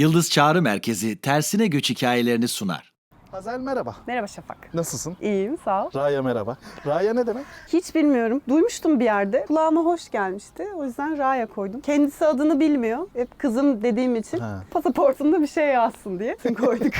Yıldız Çağrı Merkezi tersine göç hikayelerini sunar. Hazel merhaba. Merhaba Şafak. Nasılsın? İyiyim sağ ol. Raya merhaba. Raya ne demek? Hiç bilmiyorum. Duymuştum bir yerde. Kulağıma hoş gelmişti. O yüzden Raya koydum. Kendisi adını bilmiyor. Hep kızım dediğim için Ha. pasaportunda bir şey yazsın diye koyduk.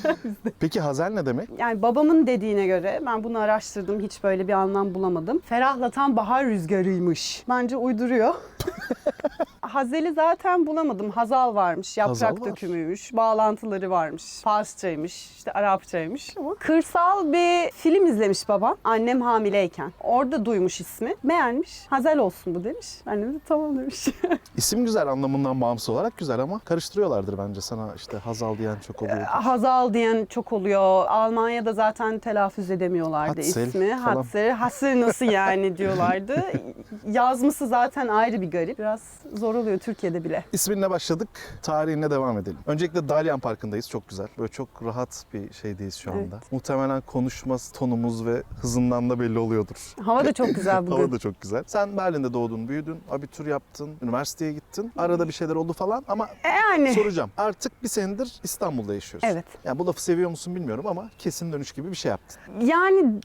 Peki Hazel ne demek? yani babamın dediğine göre ben bunu araştırdım. Hiç böyle bir anlam bulamadım. Ferahlatan bahar rüzgarıymış. Bence uyduruyor. Hazel'i zaten bulamadım. Hazal varmış, yaprak Hazal var. dökümüymüş, bağlantıları varmış, Farsçaymış, işte Arapçaymış. Ama kırsal bir film izlemiş babam annem hamileyken. Orada duymuş ismi, beğenmiş. Hazel olsun bu demiş. Annem de tamam demiş. İsim güzel anlamından bağımsız olarak güzel ama karıştırıyorlardır bence sana işte Hazal diyen çok oluyor. Hazal diyen çok oluyor. Almanya'da zaten telaffuz edemiyorlardı Hatzel ismi. falan. Hassel nasıl yani diyorlardı. Yazması zaten ayrı bir garip. Biraz zor oluyor Türkiye'de bile. İsminle başladık, tarihinle devam edelim. Öncelikle Dalyan Parkı'ndayız, çok güzel. Böyle çok rahat bir şeydeyiz şu anda. Muhtemelen konuşma tonumuz ve hızından da belli oluyordur. Hava da çok güzel bugün. Hava da çok güzel. Sen Berlin'de doğdun, büyüdün, abitur yaptın, üniversiteye gittin. Arada bir şeyler oldu falan ama Yani soracağım. Artık bir senedir İstanbul'da yaşıyorsun. Evet. Yani bu lafı seviyor musun bilmiyorum ama kesin dönüş gibi bir şey yaptın. yani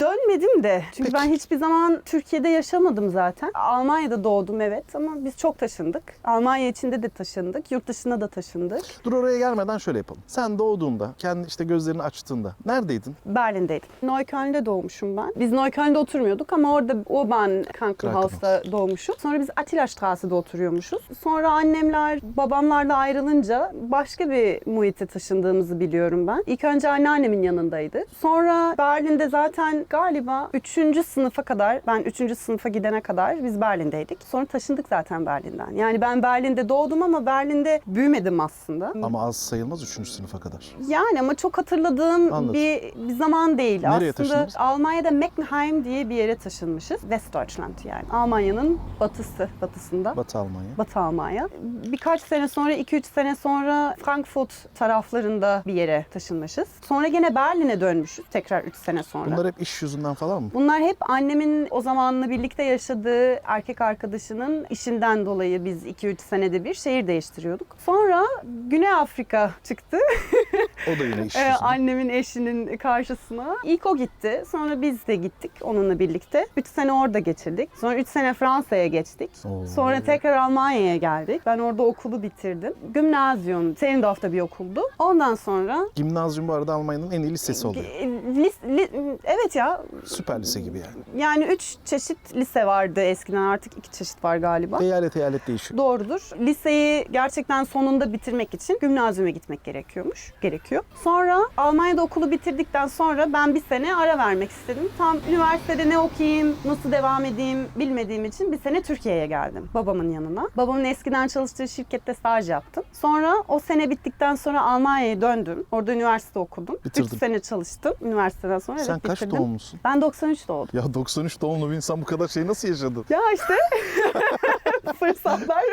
dönmedim de. Çünkü Peki. ben hiçbir zaman Türkiye'de yaşamadım zaten. Almanya'da doğdum evet ama biz çok taşındık. Almanya içinde de taşındık. Yurt dışına da taşındık. Dur oraya gelmeden şöyle yapalım. Sen doğduğunda, kendi işte gözlerini açtığında neredeydin? Berlin'deydim. Neukölln'de doğmuşum ben. Biz Neukölln'de oturmuyorduk ama orada Urban Krankenhaus'ta doğmuşum. Sonra biz Attila Strasse'de oturuyormuşuz. Sonra annemler babamlarla ayrılınca başka bir muhite taşındığımızı biliyorum ben. İlk önce anneannemin yanındaydı. Sonra Berlin'de zaten galiba 3. sınıfa kadar, ben 3. sınıfa gidene kadar biz Berlin'deydik. Sonra taşındık zaten Berlin'den. Yani ben Berlin'de doğdum ama Berlin'de büyümedim aslında. Ama az sayılmaz 3. sınıfa kadar. Yani ama çok hatırladığım Anladım. bir, bir zaman değil. Nereye Aslında taşındınız? Almanya'da Meckenheim diye bir yere taşınmışız. Westdeutschland yani. Almanya'nın batısı, batısında. Batı Almanya. Batı Almanya. Birkaç sene sonra, 2-3 sene sonra Frankfurt taraflarında bir yere taşınmışız. Sonra gene Berlin'e dönmüşüz tekrar 3 sene sonra. Bunlar hep iş yüzünden falan mı? Bunlar hep annemin o zamanla birlikte yaşadığı erkek arkadaşının işinden dolayı biz 2-3 senede bir şehir değiştiriyorduk. Sonra Güney Afrika çıktı. O da yine iş Ee, annemin eşinin karşısına. İlk o gitti. Sonra biz de gittik onunla birlikte. 3 sene orada geçirdik. Sonra 3 sene Fransa'ya geçtik. Oo. Sonra tekrar Almanya'ya geldik. Ben orada okulu bitirdim. Gymnasium, Seindorf'ta bir okuldu. Ondan sonra Gimnazyum bu arada Almanya'nın en iyi lisesi oluyor. lis- li- evet ya Süper lise gibi yani. yani üç çeşit lise vardı eskiden artık iki çeşit var galiba. Eyalet eyalet değişiyor. Doğrudur. Liseyi gerçekten sonunda bitirmek için gimnazyuma gitmek gerekiyormuş. Gerekiyor. Sonra Almanya'da okulu bitirdikten sonra ben bir sene ara vermek istedim. Tam üniversitede ne okuyayım, nasıl devam edeyim bilmediğim için bir sene Türkiye'ye geldim babamın yanına. Babamın eskiden çalıştığı şirkette staj yaptım. Sonra o sene bittikten sonra Almanya'ya döndüm. Orada üniversite okudum. Bitirdin. 3 sene çalıştım üniversiteden sonra. Sen evet, kaç bitirdim. doğumlusun? Ben 93 doğdum. Ya 93 doğumlu bir insan bu kadar şey nasıl yaşadı? Ya işte fırsatlar.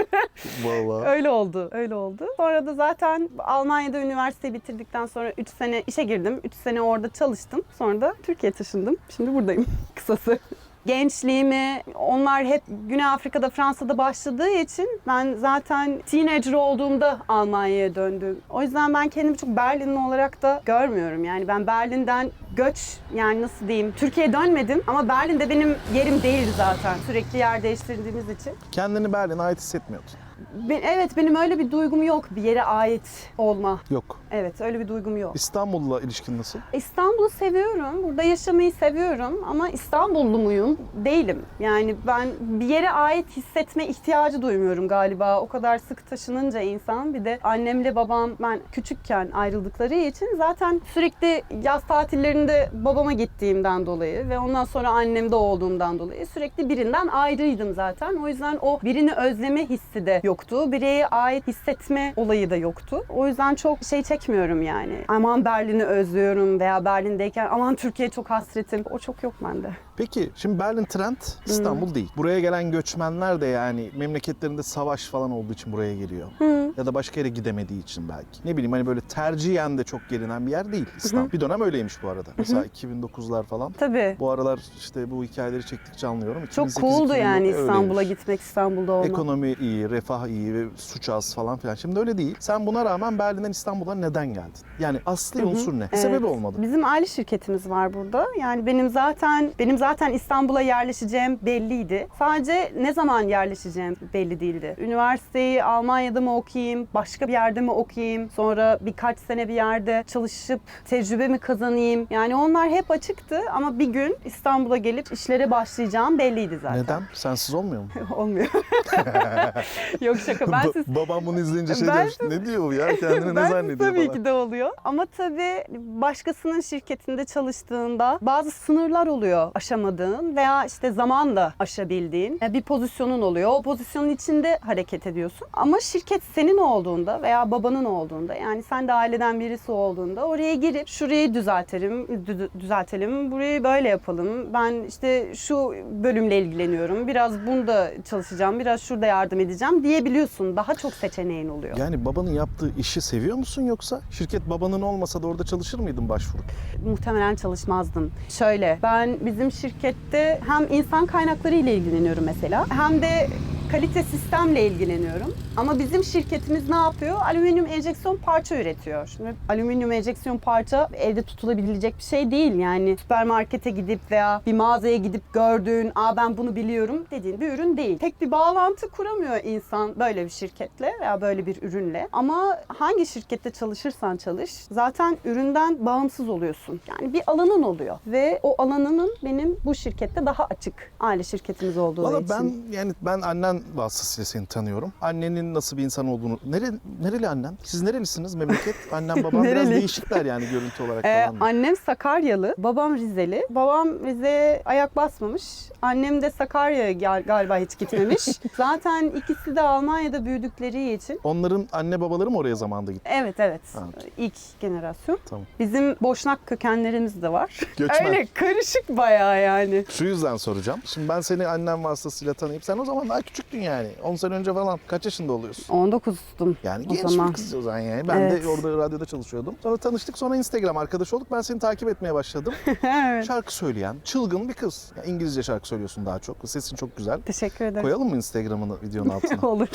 Vallahi. Öyle oldu, öyle oldu. Sonra da zaten Almanya'da üniversiteyi bitirdikten sonra 3 sene işe girdim. 3 sene orada çalıştım. Sonra da Türkiye'ye taşındım. Şimdi buradayım kısası. Gençliğimi onlar hep Güney Afrika'da, Fransa'da başladığı için ben zaten teenager olduğumda Almanya'ya döndüm. O yüzden ben kendimi çok Berlinli olarak da görmüyorum. Yani ben Berlin'den göç yani nasıl diyeyim Türkiye'ye dönmedim ama Berlin'de benim yerim değildi zaten. Sürekli yer değiştirdiğimiz için. Kendini Berlin'e ait hissetmiyordun. Ben- evet benim öyle bir duygum yok. Bir yere ait olma. Yok. Evet öyle bir duygum yok. İstanbul'la ilişkin nasıl? İstanbul'u seviyorum. Burada yaşamayı seviyorum ama İstanbullu muyum? Değilim. Yani ben bir yere ait hissetme ihtiyacı duymuyorum galiba. O kadar sık taşınınca insan bir de annemle babam ben küçükken ayrıldıkları için zaten sürekli yaz tatillerinde babama gittiğimden dolayı ve ondan sonra annemde olduğumdan dolayı sürekli birinden ayrıydım zaten. O yüzden o birini özleme hissi de yoktu. Bireye ait hissetme olayı da yoktu. O yüzden çok şey çekmiyorum yani. Aman Berlin'i özlüyorum veya Berlin'deyken aman Türkiye'ye çok hasretim. O çok yok bende. Peki şimdi Berlin trend İstanbul değil. Buraya gelen göçmenler de yani memleketlerinde savaş falan olduğu için buraya geliyor. Hı. Ya da başka yere gidemediği için belki. Ne bileyim hani böyle tercihen de çok gelinen bir yer değil İstanbul. Bir dönem öyleymiş bu arada. Mesela 2009'lar falan. Tabii. Bu aralar işte bu hikayeleri çektikçe anlıyorum. Çok 2008, cool'du 2009 yani İstanbul'a gitmek, İstanbul'da olmak. Ekonomi iyi, refah iyi ve suç az falan filan. Şimdi öyle değil. Sen buna rağmen Berlin'den İstanbul'a neden geldin? Yani asli unsur ne? Evet. Sebebi olmadı. Bizim aile şirketimiz var burada. Yani benim zaten benim zaten İstanbul'a yerleşeceğim belliydi. Sadece ne zaman yerleşeceğim belli değildi. Üniversiteyi Almanya'da mı okuyayım, başka bir yerde mi okuyayım, sonra birkaç sene bir yerde çalışıp tecrübe mi kazanayım? Yani onlar hep açıktı ama bir gün İstanbul'a gelip işlere başlayacağım belliydi zaten. Neden? Sensiz olmuyor mu? Olmuyor. Yok şaka. Ben Ba- siz babam bunu izleyince şey Ben demiş, ne diyor ya kendini ne zannediyor tabii falan. ki de oluyor. Ama tabii başkasının şirketinde çalıştığında bazı sınırlar oluyor aşamadığın veya işte zamanla aşabildiğin e, bir pozisyonun oluyor. O pozisyonun içinde hareket ediyorsun. Ama şirket senin olduğunda veya babanın olduğunda yani sen de aileden birisi olduğunda oraya girip şurayı düzeltelim, dü- düzeltelim, burayı böyle yapalım. Ben işte şu bölümle ilgileniyorum. Biraz bunda çalışacağım, biraz şurada yardım edeceğim diyebiliyorsun. Daha çok seçeneğin oluyor. Yani babanın yaptığı işi seviyor musun yoksa şirket babanın olmasa da orada çalışır mıydın başvurup? muhtemelen çalışmazdım. Şöyle, ben bizim şirkette hem insan kaynakları ile ilgileniyorum mesela, hem de kalite sistemle ilgileniyorum. Ama bizim şirketimiz ne yapıyor? Alüminyum enjeksiyon parça üretiyor. Şimdi alüminyum enjeksiyon parça evde tutulabilecek bir şey değil. Yani süpermarkete gidip veya bir mağazaya gidip gördüğün, aa ben bunu biliyorum dediğin bir ürün değil. Tek bir bağlantı kuramıyor insan böyle bir şirketle veya böyle bir ürünle. Ama hangi şirkette çalışırsan çalış zaten üründen bağımsız oluyorsun. Yani bir alanın oluyor ve o alanının benim bu şirkette daha açık aile şirketimiz olduğu Valla için. ben yani ben annen vasıtasıyla seni tanıyorum. Annenin nasıl bir insan olduğunu. Nere, nereli annen? Siz nerelisiniz memleket? Annem babam biraz Nereli? değişikler yani görüntü olarak Ee, falan. da. annem Sakaryalı, babam Rizeli. Babam Rize'ye ayak basmamış. Annem de Sakarya'ya gal- galiba hiç gitmemiş. Zaten ikisi de Almanya'da büyüdükleri için. Onların anne babaları mı oraya zamanda gitti? Evet evet. Ha. İlk generasyon. Tamam. Bizim Boşnak kökenlerimiz de var. Göçmen. Öyle karışık bayağı yani. Şu yüzden soracağım. Şimdi ben seni annem vasıtasıyla tanıyıp sen o zaman daha küçüktün yani. 10 sene önce falan. Kaç yaşında oluyorsun? 19'dum Yani o genç zaman. bir kız o zaman yani. Ben Evet. de orada radyoda çalışıyordum. Sonra tanıştık. Sonra Instagram arkadaş olduk. Ben seni takip etmeye başladım. evet. Şarkı söyleyen, çılgın bir kız. Ya İngilizce şarkı söylüyorsun daha çok. Sesin çok güzel. Teşekkür ederim. Koyalım mı Instagram'ını videonun altına? Olur.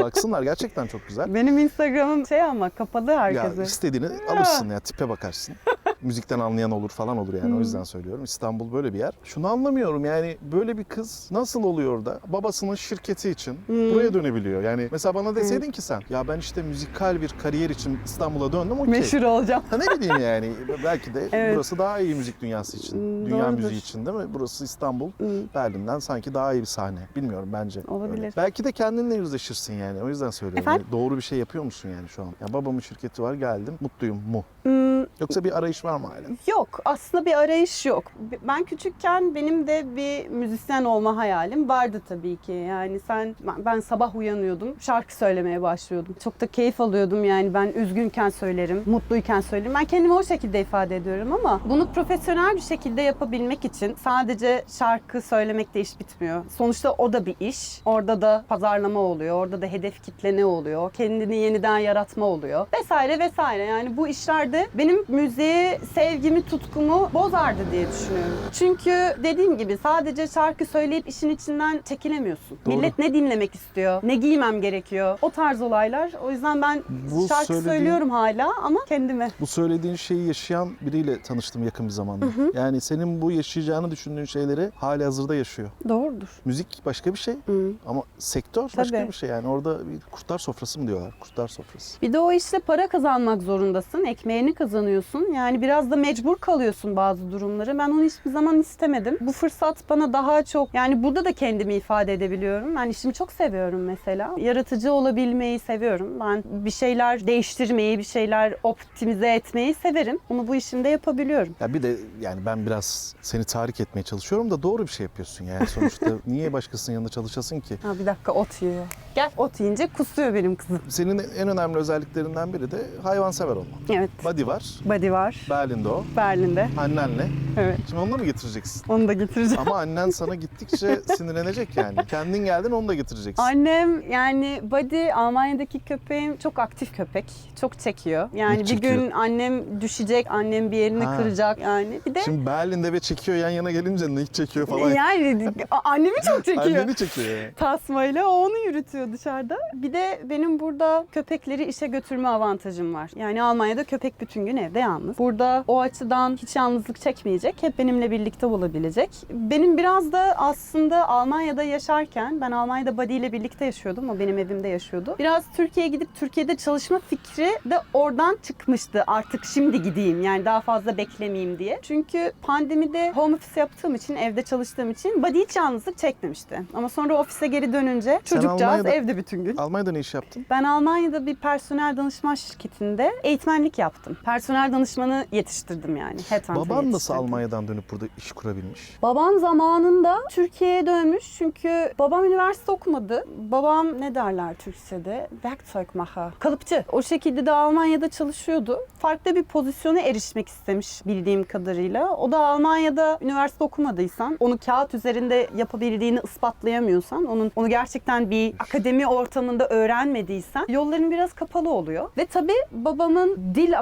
Baksınlar gerçekten çok güzel. Benim Instagram'ım şey ama kapalı Ya herkese. istediğini alırsın ya tipe bakarsın. Müzikten anlayan olur falan olur yani o yüzden söylüyorum. İstanbul böyle bir yer. Şunu anlamıyorum yani böyle bir kız nasıl oluyor da babasının şirketi için buraya dönebiliyor? Yani mesela bana deseydin ki sen ya ben işte müzikal bir kariyer için İstanbul'a döndüm okey. Meşhur olacağım. Ha ne bileyim yani belki de Evet. burası daha iyi müzik dünyası için. Hmm, Dünya doğrudur. müziği için değil mi? Burası İstanbul. Hmm. Berlin'den sanki daha iyi bir sahne. Bilmiyorum bence. Olabilir. Öyle. Belki de kendinle yüzleşirsin yani. O yüzden söylüyorum. Efendim? Yani doğru bir şey yapıyor musun yani şu an? Ya babamın şirketi var geldim. Mutluyum mu? Hmm, Yoksa bir arayış var mı hala? Yok aslında bir arayış yok. Ben küçükken benim de bir müzisyen olma hayalim vardı tabii ki. Yani sen ben- sabah uyanıyordum, şarkı söylemeye başlıyordum. Çok da keyif alıyordum yani ben üzgünken söylerim, mutluyken söylerim. Ben kendimi o şekilde ifade ediyorum ama bunu profesyonel bir şekilde yapabilmek için sadece şarkı söylemekle iş bitmiyor. Sonuçta o da bir iş. Orada da pazarlama oluyor, orada da hedef kitle ne oluyor, kendini yeniden yaratma oluyor vesaire vesaire. Yani bu işlerde benim müziğe sevgimi, tutkumu bozardı diye düşünüyorum. Çünkü dediğim gibi sadece şarkı söyleyip işin içinden çekilemiyorsun. Doğru. Millet ne dinlemek istiyor, ne giymem gerekiyor. O tarz olaylar. O yüzden ben Bu şarkı söylediğin- söylüyorum hala ama kendime. Bu söylediğin şeyi yaşayan biriyle tanıştım yakın bir zamanda. Yani senin bu yaşayacağını düşündüğün şeyleri hali hazırda yaşıyor. Doğrudur. Müzik başka bir şey Hı. ama sektör başka Tabii. bir şey. Yani orada bir kurtlar sofrası mı diyorlar? Kurtlar sofrası. Bir de o işte para kazanmak zorundasın. Ekmeğini kazanıyorsun. Yani biraz da mecbur kalıyorsun bazı durumları. Ben onu hiçbir zaman istemedim. Bu fırsat bana daha çok yani burada da kendimi ifade edebiliyorum. Ben işimi çok seviyorum mesela. Yaratıcı olabilmeyi seviyorum. Ben bir şeyler değiştirmeyi, bir şeyler optimize etmeyi severim. Bunu bu işimde yapabiliyorum. Ya bir de yani ben biraz seni tahrik etmeye çalışıyorum da doğru bir şey yapıyorsun yani sonuçta. Niye başkasının yanında çalışasın ki? Ha bir dakika ot yiyor. Gel ot yiyince kusuyor benim kızım. Senin en önemli özelliklerinden biri de hayvansever olman. Evet. Body var, Body var. Berlin'de o, Berlin'de. annenle. Evet. Şimdi onu da mı getireceksin? Onu da getireceğim. Ama annen sana gittikçe sinirlenecek yani. Kendin geldin onu da getireceksin. Annem yani Buddy Almanya'daki köpeğim çok aktif köpek. Çok çekiyor. Yani bir çekiyor? gün annem düşecek, annem bir yerini Ha. kıracak yani. Bir de Şimdi Berlin'de ve çekiyor yan yana gelince ne çekiyor falan. yani annemi çok çekiyor. Anneni çekiyor yani. Tasmayla o onu yürütüyor dışarıda. Bir de benim burada köpekleri işe götürme avantajım var. Yani Almanya'da köpek bütün gün evde yalnız. Burada o açıdan hiç yalnızlık çekmeyecek. Hep benimle birlikte olabilecek. Benim biraz da aslında Almanya'da yaşarken ben Almanya'da Buddy ile birlikte yaşıyordum. O benim evimde yaşıyordu. Biraz Türkiye'ye gidip Türkiye'de çalışma fikri de oradan çıkmıştı. Artık şimdi gideyim yani daha fazla beklemeyeyim diye. Çünkü pandemide home office yaptığım için, evde çalıştığım için Buddy hiç yalnızlık çekmemişti. Ama sonra ofise geri dönünce çocukcağız evde bütün gün. Almanya'da ne iş yaptın? Ben Almanya'da bir personel danışman şirketinde eğitmenlik yaptım. Personel danışmanı yetiştirdim yani. Headhunter Baban nasıl yetiştirdim. Almanya'dan dönüp burada iş kurabilmiş? Babam zamanında Türkiye'ye dönmüş çünkü babam üniversite okumadı. Babam ne derler Türkçe'de? Werkzeugmacher. Kalıpçı. O şekilde de Almanya'da çalışıyordu. Farklı bir pozisyona erişmek istemiş bildiğim kadarıyla. O da Almanya'da üniversite okumadıysan, onu kağıt üzerinde yapabildiğini ispatlayamıyorsan, onun onu gerçekten bir akademi ortamında öğrenmediysen yolların biraz kapalı oluyor. Ve tabii babamın dil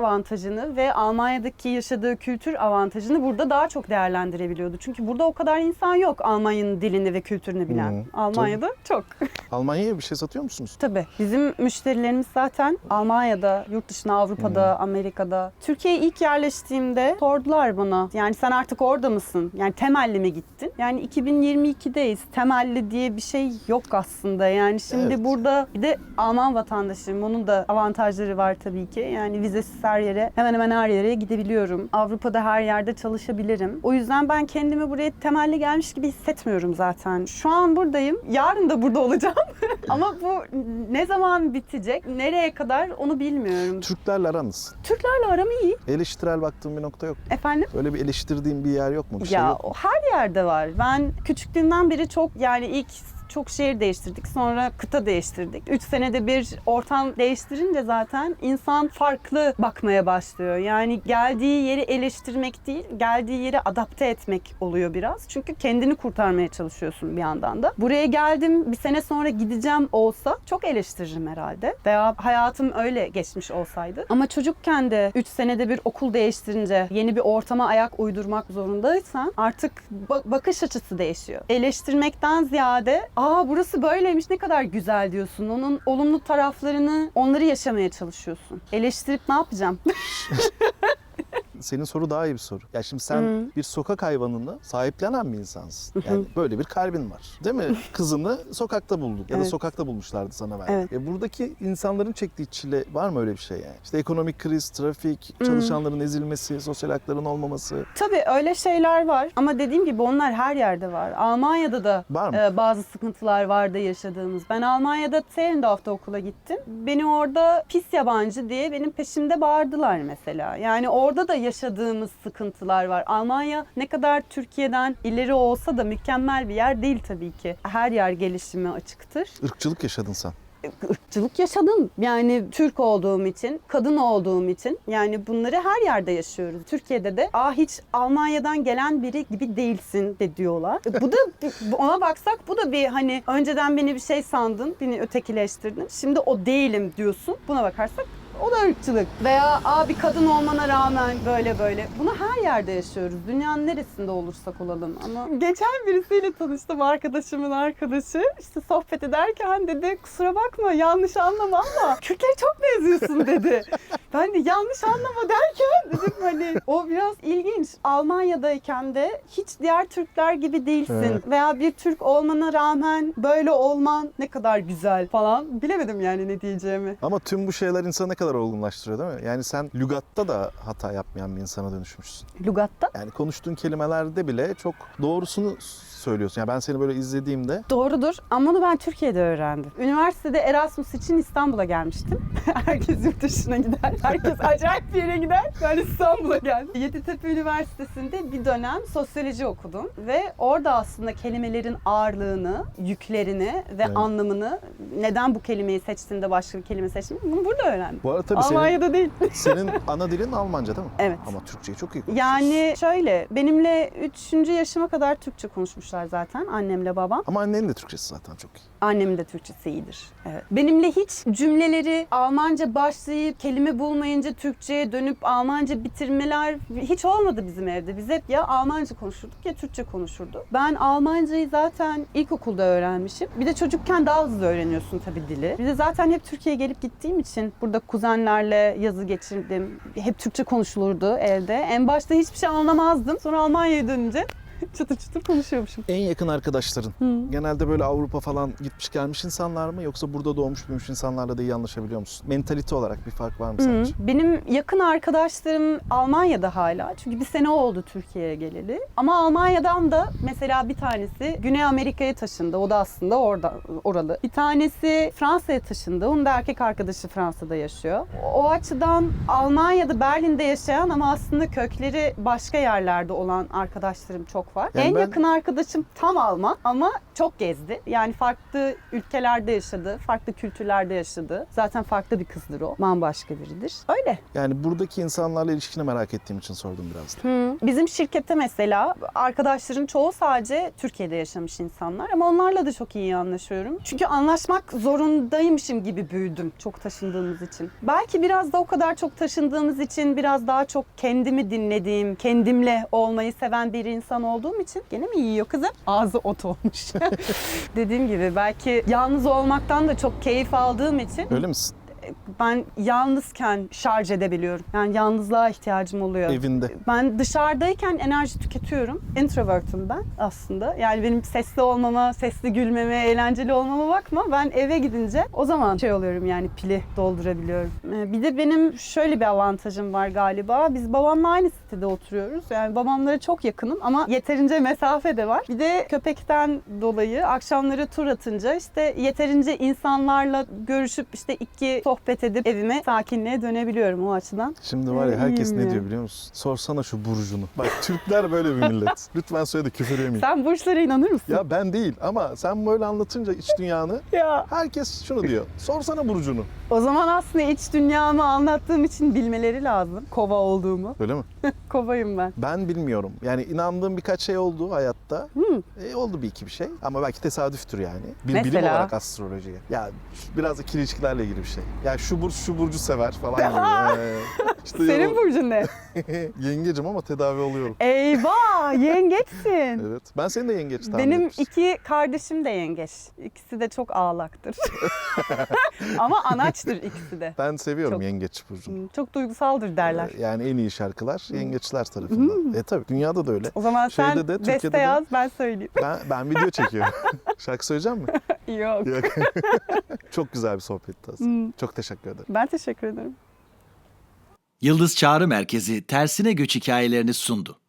avantajını ve Almanya'daki yaşadığı kültür avantajını burada daha çok değerlendirebiliyordu. Çünkü burada o kadar insan yok Almanya'nın dilini ve kültürünü bilen. Hı, Almanya'da çok. Almanya'ya bir şey satıyor musunuz? Tabii. Bizim müşterilerimiz zaten Almanya'da, yurt dışında, Avrupa'da, Amerika'da. Türkiye'ye ilk yerleştiğimde sordular bana. Yani sen artık orada mısın? Yani temelli mi gittin? Yani 2022'deyiz. Temelli diye bir şey yok aslında. Yani şimdi Evet. burada bir de Alman vatandaşıyım. Onun da avantajları var tabii ki. Yani vizesiz her yere, hemen hemen her yere gidebiliyorum. Avrupa'da her yerde çalışabilirim. O yüzden ben kendimi buraya temelli gelmiş gibi hissetmiyorum zaten. Şu an buradayım. Yarın da burada olacağım. Ama bu ne zaman bitecek, nereye kadar onu bilmiyorum. Türklerle aranız. Türklerle aram iyi. Eleştirel baktığın bir nokta yok. Efendim? Öyle bir eleştirdiğin bir yer yok mu? Bir şey ya yok mu? o her yerde var. Ben küçüklüğümden beri çok yani ilk çok şehir değiştirdik. Sonra kıta değiştirdik. Üç senede bir ortam değiştirince zaten insan farklı bakmaya başlıyor. Yani geldiği yeri eleştirmek değil, geldiği yeri adapte etmek oluyor biraz. Çünkü kendini kurtarmaya çalışıyorsun bir yandan da. Buraya geldim bir sene sonra gideceğim olsa çok eleştiririm herhalde. Veya hayatım öyle geçmiş olsaydı. Ama çocukken de 3 senede bir okul değiştirince yeni bir ortama ayak uydurmak zorundaysan artık ba- bakış açısı değişiyor. Eleştirmekten ziyade aa burası böyleymiş ne kadar güzel diyorsun. Onun olumlu taraflarını onları yaşamaya çalışıyorsun. Eleştirip ne yapacağım? Senin soru daha iyi bir soru. Ya şimdi sen Hı. bir sokak hayvanını sahiplenen bir insansın. Yani böyle bir kalbin var. Değil mi? Kızını sokakta buldun ya da Evet. sokakta bulmuşlardı sana verdi. Evet. E buradaki insanların çektiği çile var mı öyle bir şey yani? İşte ekonomik kriz, trafik, çalışanların ezilmesi, sosyal hakların olmaması. Tabii öyle şeyler var ama dediğim gibi onlar her yerde var. Almanya'da da Var mı? e, bazı sıkıntılar vardı yaşadığımız. Ben Almanya'da Zehlendorf'ta okula gittim. Beni orada pis yabancı diye benim peşimde bağırdılar mesela. Yani orada da yaşadığımız sıkıntılar var. Almanya ne kadar Türkiye'den ileri olsa da mükemmel bir yer değil tabii ki. Her yer gelişime açıktır Irkçılık yaşadın sen. ırkçılık yaşadım. Yani Türk olduğum için, kadın olduğum için. Yani bunları her yerde yaşıyoruz. Türkiye'de de aa hiç Almanya'dan gelen biri gibi değilsin de diyorlar. E, Bu da ona baksak bu da bir hani önceden beni bir şey sandın, beni ötekileştirdin. Şimdi o değilim diyorsun. Buna bakarsak o da ırkçılık. Veya aa bir kadın olmana rağmen böyle böyle. Bunu her yerde yaşıyoruz. Dünyanın neresinde olursak olalım. Ama geçen birisiyle tanıştım arkadaşımın arkadaşı. İşte sohbet ederken dedi kusura bakma yanlış anlama ama Kürtleri çok benziyorsun dedi. Ben de yanlış anlama derken dedim hani o biraz ilginç. Almanya'dayken de hiç diğer Türkler gibi değilsin. Evet. Veya bir Türk olmana rağmen böyle olman ne kadar güzel falan. Bilemedim yani ne diyeceğimi. Ama tüm bu şeyler insanı ne kadar olgunlaştırıyor değil mi? Yani sen lügatta da hata yapmayan bir insana dönüşmüşsün. Lugatta Yani konuştuğun kelimelerde bile çok doğrusunu söylüyorsun. Yani ben seni böyle izlediğimde Doğrudur ama onu ben Türkiye'de öğrendim. Üniversitede Erasmus için İstanbul'a gelmiştim. Herkes yurt dışına gider. Herkes acayip bir yere gider. Ben İstanbul'a geldim. Yeditepe Üniversitesi'nde bir dönem sosyoloji okudum. Ve orada aslında kelimelerin ağırlığını, yüklerini ve Evet. anlamını neden bu kelimeyi seçtiğinde başka bir kelime seçtim bunu burada öğrendim. Bu arada tabii senin, Almanya'da değil. senin ana dilin Almanca değil mi? Evet. Ama Türkçeyi çok iyi konuşuyorsun. Yani şöyle, benimle 3. yaşıma kadar Türkçe konuşmuşlar zaten annemle babam. Ama annenin de Türkçesi zaten çok iyi. Annemin de Türkçesi iyidir. Evet. Benimle hiç cümleleri Almanca başlayıp kelime bulmayınca Türkçe'ye dönüp Almanca bitirmeler hiç olmadı bizim evde. Biz hep ya Almanca konuşurduk ya Türkçe konuşurduk. Ben Almancayı zaten ilkokulda öğrenmişim. Bir de çocukken daha hızlı öğreniyorsun tabii dili. Bir de zaten hep Türkiye'ye gelip gittiğim için burada kuzenlerle yazı geçirdim. Hep Türkçe konuşulurdu evde. En başta hiçbir şey anlamazdım. Sonra Almanya'ya dönünce çıtır çıtır konuşuyormuşum. En yakın arkadaşların Hı. genelde böyle Avrupa falan gitmiş gelmiş insanlar mı yoksa burada doğmuş büyümüş insanlarla da iyi anlaşabiliyor musun? Mentalite olarak bir fark var mı Hı. sence? Benim yakın arkadaşlarım Almanya'da hala. Çünkü bir sene oldu Türkiye'ye geleli. Ama Almanya'dan da mesela bir tanesi Güney Amerika'ya taşındı. O da aslında orada oralı. Bir tanesi Fransa'ya taşındı. Onun da erkek arkadaşı Fransa'da yaşıyor. O açıdan Almanya'da Berlin'de yaşayan ama aslında kökleri başka yerlerde olan arkadaşlarım çok var. Yani en ben- yakın arkadaşım tam Alman ama çok gezdi. Yani farklı ülkelerde yaşadı, farklı kültürlerde yaşadı. Zaten farklı bir kızdır o. Bambaşka biridir. Öyle. Yani buradaki insanlarla ilişkini merak ettiğim için sordum biraz da. Bizim şirkette mesela arkadaşların çoğu sadece Türkiye'de yaşamış insanlar ama onlarla da çok iyi anlaşıyorum. Çünkü anlaşmak zorundaymışım gibi büyüdüm çok taşındığımız için. Belki biraz da o kadar çok taşındığımız için biraz daha çok kendimi dinlediğim, kendimle olmayı seven bir insan olduğum için gene mi yiyor kızım? Ağzı ot olmuş. Dediğim gibi belki yalnız olmaktan da çok keyif aldığım için Öyle misin? Ben yalnızken şarj edebiliyorum. Yani yalnızlığa ihtiyacım oluyor. Evinde. Ben dışarıdayken enerji tüketiyorum. Introvert'ım ben aslında. Yani benim sesli olmama, sesli gülmeme, eğlenceli olmama bakma. Ben eve gidince o zaman şey oluyorum yani pili doldurabiliyorum. Ee, Bir de benim şöyle bir avantajım var galiba. Biz babamla aynı sitede oturuyoruz. Yani babamlara çok yakınım ama yeterince mesafe de var. Bir de köpekten dolayı akşamları tur atınca işte yeterince insanlarla görüşüp işte iki sohbet edip evime sakinliğe dönebiliyorum o açıdan. Şimdi var ya herkes ne ya. diyor biliyor musun? Sorsana şu burcunu. Bak Türkler böyle bir millet. Lütfen söyle de küfür yemeyeyim. Sen burçlara inanır mısın? Ya ben değil ama sen böyle anlatınca iç dünyanı ya. herkes şunu diyor. Sorsana burcunu. O zaman aslında iç dünyamı anlattığım için bilmeleri lazım. Kova olduğumu. Öyle mi? Kovayım ben. Ben bilmiyorum. Yani inandığım birkaç şey oldu hayatta. Hmm. E, oldu bir iki bir şey. Ama belki tesadüftür yani. Bir bilim Mesela? olarak astrolojiye. Ya biraz ikili ilişkilerle ilgili bir şey. Ya şu burç şu burcu sever falan gibi. Ee, işte Senin burcun ne? Yengecim ama tedavi oluyorum. Eyvah yengeçsin. Evet. Ben seni de yengeç tahmin Benim etmiştim. iki kardeşim de yengeç. İkisi de çok ağlaktır. Ama anaçtır ikisi de. Ben seviyorum Çok- yengeç burcunu. Hmm, Çok duygusaldır derler. Ee, Yani en iyi şarkılar yengeçler tarafından. E tabii dünyada da öyle. O zaman sen Şeyde de, Türkiye'de beste de- yaz ben söyleyeyim. Ben, ben video çekiyorum. Şarkı söyleyeceğim mi? Yok. Yok. Çok güzel bir sohbetti aslında. Hmm, Çok teşekkür ederim. Ben teşekkür ederim. Yıldız Çağrı Merkezi tersine göç hikayelerini sundu.